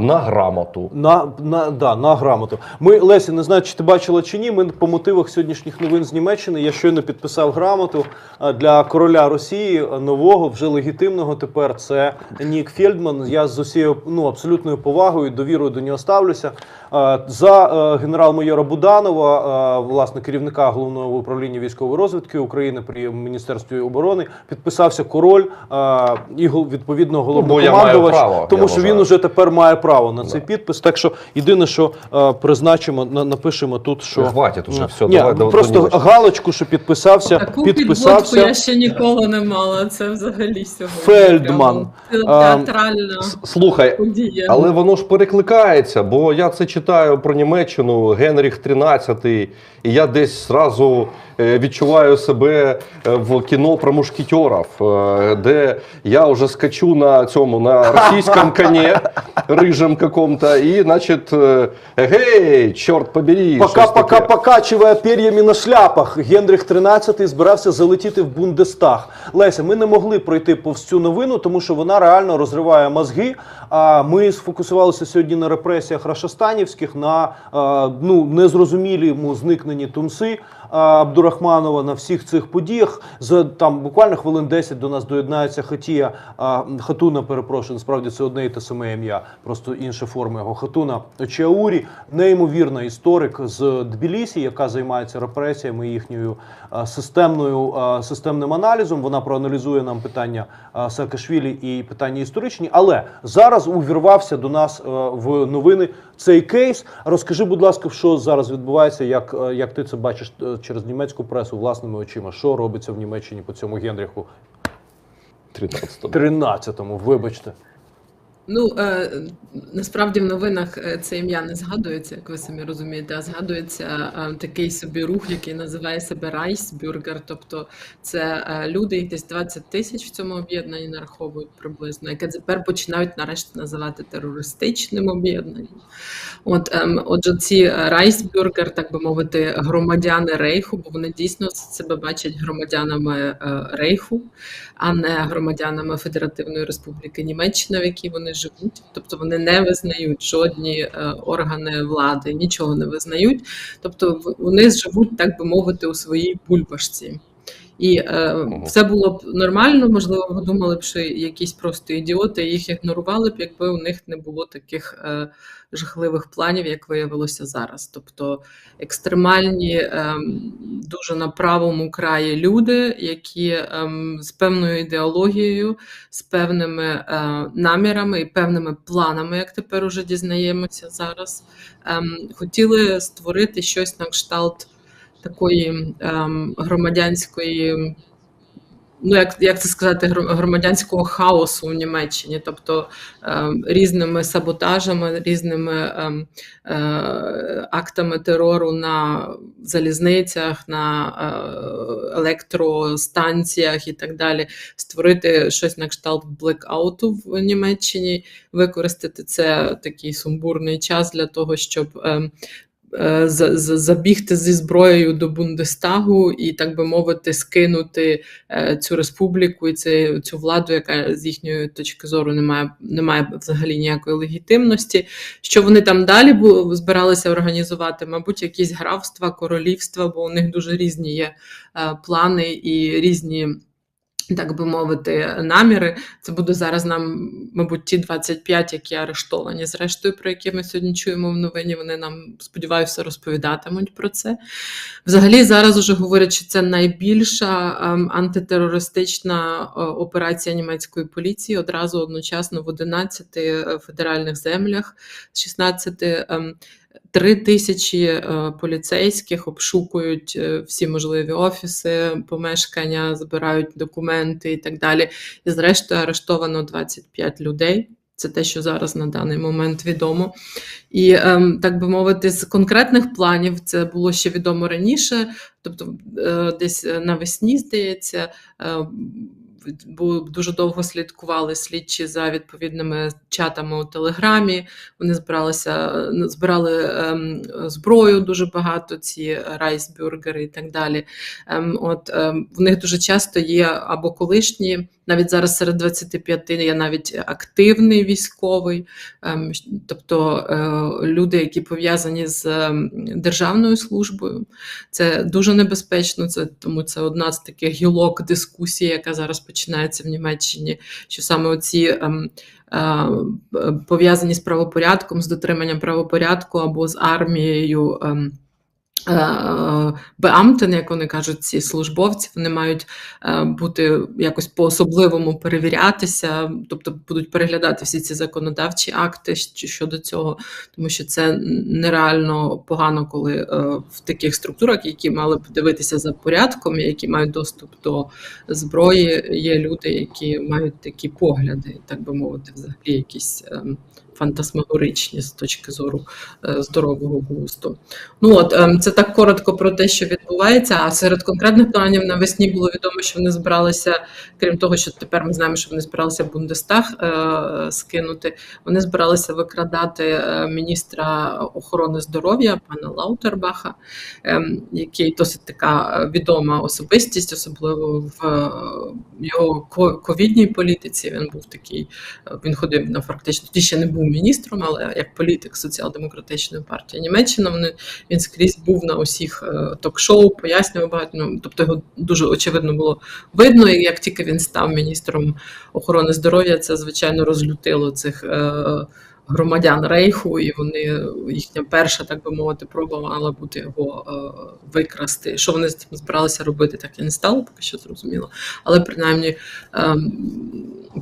на грамоту. На, на, да, на грамоту. Ми, Лесі, не знаю, чи ти бачила чи ні. Ми по мотивах сьогоднішніх новин з Німеччини. Я щойно підписав грамоту для короля Росії нового, вже легітимного. Тепер це Нік Фельдман. Я з усією ну, абсолютною повагою, довірою до нього ставлюся. За е, генерал-майора Буданова, власне, керівника головного управління військової розвідки України при міністерстві оборони, підписався король і відповідно Ну, бо я маю головнокомандувач, право, тому я що він уже тепер має право на цей Да. підпис. Так що єдине, що е, призначимо, на, напишемо тут, що Хватить уже, все, Ні, давай до- до просто Німеччини. галочку, що підписався, Таку підводку підписався. я ще ніколи не мала. Це взагалі сьогодні. Фельдман. прямо А, Театральна С- Слухай, подія. але воно ж перекликається, бо я це читаю про Німеччину, Генріх XIII, і я десь зразу е, відчуваю себе е, в кіно про мушкетерів, е, де я вже скачу на цьому на російському коні рижем каком-то, і, значить, е, гей, чорт побери, Пока, пока покачивая пер'ями на шляпах, Генріх XIII збирався залетіти в Бундестаг. Леся, ми не могли пройти повз цю новину, тому що вона реально розриває мозги. А ми сфокусувалися сьогодні на репресіях рашастанівських, на ну незрозумілому зникненні Тумси. а, Абдурахманова на всіх цих подіях за там буквально хвилин 10 до нас доєднається Хатія а, Хатуна. Перепрошую, насправді це одне і те саме ім'я, просто інша форма його Хатуна Чаурі, неймовірна історик з Тбілісі, яка займається репресіями їхньою а, системною а, системним аналізом. Вона проаналізує нам питання а, Саакашвілі і питання історичні. Але зараз увірвався до нас а, в новини цей кейс. Розкажи, будь ласка, що зараз відбувається, як, як ти це бачиш е, через німецьку пресу власними очима? Що робиться в Німеччині по цьому Генріху 13-му. 13-му, вибачте. Ну е, насправді в новинах е, це ім'я не згадується, як ви самі розумієте, а згадується е, такий собі рух, який називає себе Райсбюргер. Тобто це е, люди, їх десь 20 тисяч в цьому об'єднанні нараховують приблизно, яке тепер починають нарешті називати терористичним об'єднанням. От ем, отже, ці е, Райсбюргер, так би мовити, громадяни Рейху, бо вони дійсно себе бачать громадянами е, Рейху, а не громадянами Федеративної Республіки Німеччина, в якій вони живуть. Тобто вони не визнають жодні е, органи влади, нічого не визнають. Тобто вони живуть, так би мовити, у своїй бульбашці. І е, все було б нормально, можливо, думали б, що якісь просто ідіоти їх ігнорували б, якби у них не було таких е, жахливих планів, як виявилося зараз. Тобто екстремальні, ем, дуже на правому краї люди, які ем, з певною ідеологією, з певними е, намірами і певними планами, як тепер уже дізнаємося зараз, ем, хотіли створити щось на кшталт такої ем, громадянської. Ну, як, як це сказати, громадянського хаосу в Німеччині, тобто ем, різними саботажами, різними ем, е, актами терору на залізницях, на е, електростанціях і так далі, створити щось на кшталт блекауту в Німеччині, використати це такий сумбурний час для того, щоб е, забігти зі зброєю до Бундестагу і, так би мовити, скинути е, цю республіку і цю владу, яка з їхньої точки зору не має, не має взагалі ніякої легітимності. Що вони там далі збиралися організувати? Мабуть, якісь графства, королівства, бо у них дуже різні є е, плани і різні. Так би мовити, наміри. Це буде зараз нам, мабуть, ті 25, які арештовані. Зрештою, про які ми сьогодні чуємо в новині. Вони нам, сподіваюся, розповідатимуть про це. Взагалі, зараз уже говорять, що це найбільша ем, антитерористична е, операція німецької поліції одразу одночасно в 11 е, федеральних землях, з 16 ем, Три тисячі е, поліцейських обшукують е, всі можливі офіси, помешкання, збирають документи і так далі. І зрештою арештовано 25 людей. Це те, що зараз на даний момент відомо. І ем, так би мовити, з конкретних планів це було ще відомо раніше. Тобто, е, десь навесні, здається, дуже довго слідкували слідчі за відповідними чатами у Телеграмі. Вони збиралися, збирали ем, зброю дуже багато, ці райсбюргери і так далі. Ем, от ем, в них дуже часто є або колишні, навіть зараз серед 25 є навіть активний військовий, ем, тобто е, люди, які пов'язані з ем, державною службою. Це дуже небезпечно. Це тому це одна з таких гілок дискусії, яка зараз починається в Німеччині. Що саме оці ем, е, пов'язані з правопорядком, з дотриманням правопорядку або з армією. Ем, е, Беамтен, як вони кажуть, ці службовці, вони мають е, бути якось по-особливому перевірятися, тобто будуть переглядати всі ці законодавчі акти щодо цього, тому що це нереально погано, коли е, в таких структурах, які мали б дивитися за порядком, які мають доступ до зброї, є люди, які мають такі погляди, так би мовити, взагалі якісь. Фантасмагоричні з точки зору е, здорового глузду. Ну от ем, це так коротко про те, що відбувається. А серед конкретних планів навесні було відомо, що вони збиралися, крім того, що тепер ми знаємо, що вони збиралися Бундестаг е, скинути. Вони збиралися викрадати е, міністра охорони здоров'я пана Лаутербаха, ем, який досить така відома особистість, особливо в його ковідній політиці. Він був такий, він ходив на фактично тоді ще не був міністром, але як політик соціал-демократичної партії Німеччини. Вони він скрізь був на усіх е, ток-шоу, пояснював багато. Ну, тобто його дуже очевидно було видно. І як тільки він став міністром охорони здоров'я, це звичайно розлютило цих. Е, Громадян рейху, і вони їхня перша, так би мовити, проба мала бути його е, викрасти. Що вони з цим збиралися робити, так і не стало, поки що зрозуміло. Але принаймні е,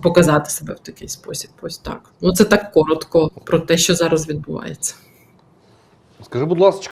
показати себе в такий спосіб. Ось так. Ну це так коротко про те, що зараз відбувається. Скажи, будь ласка,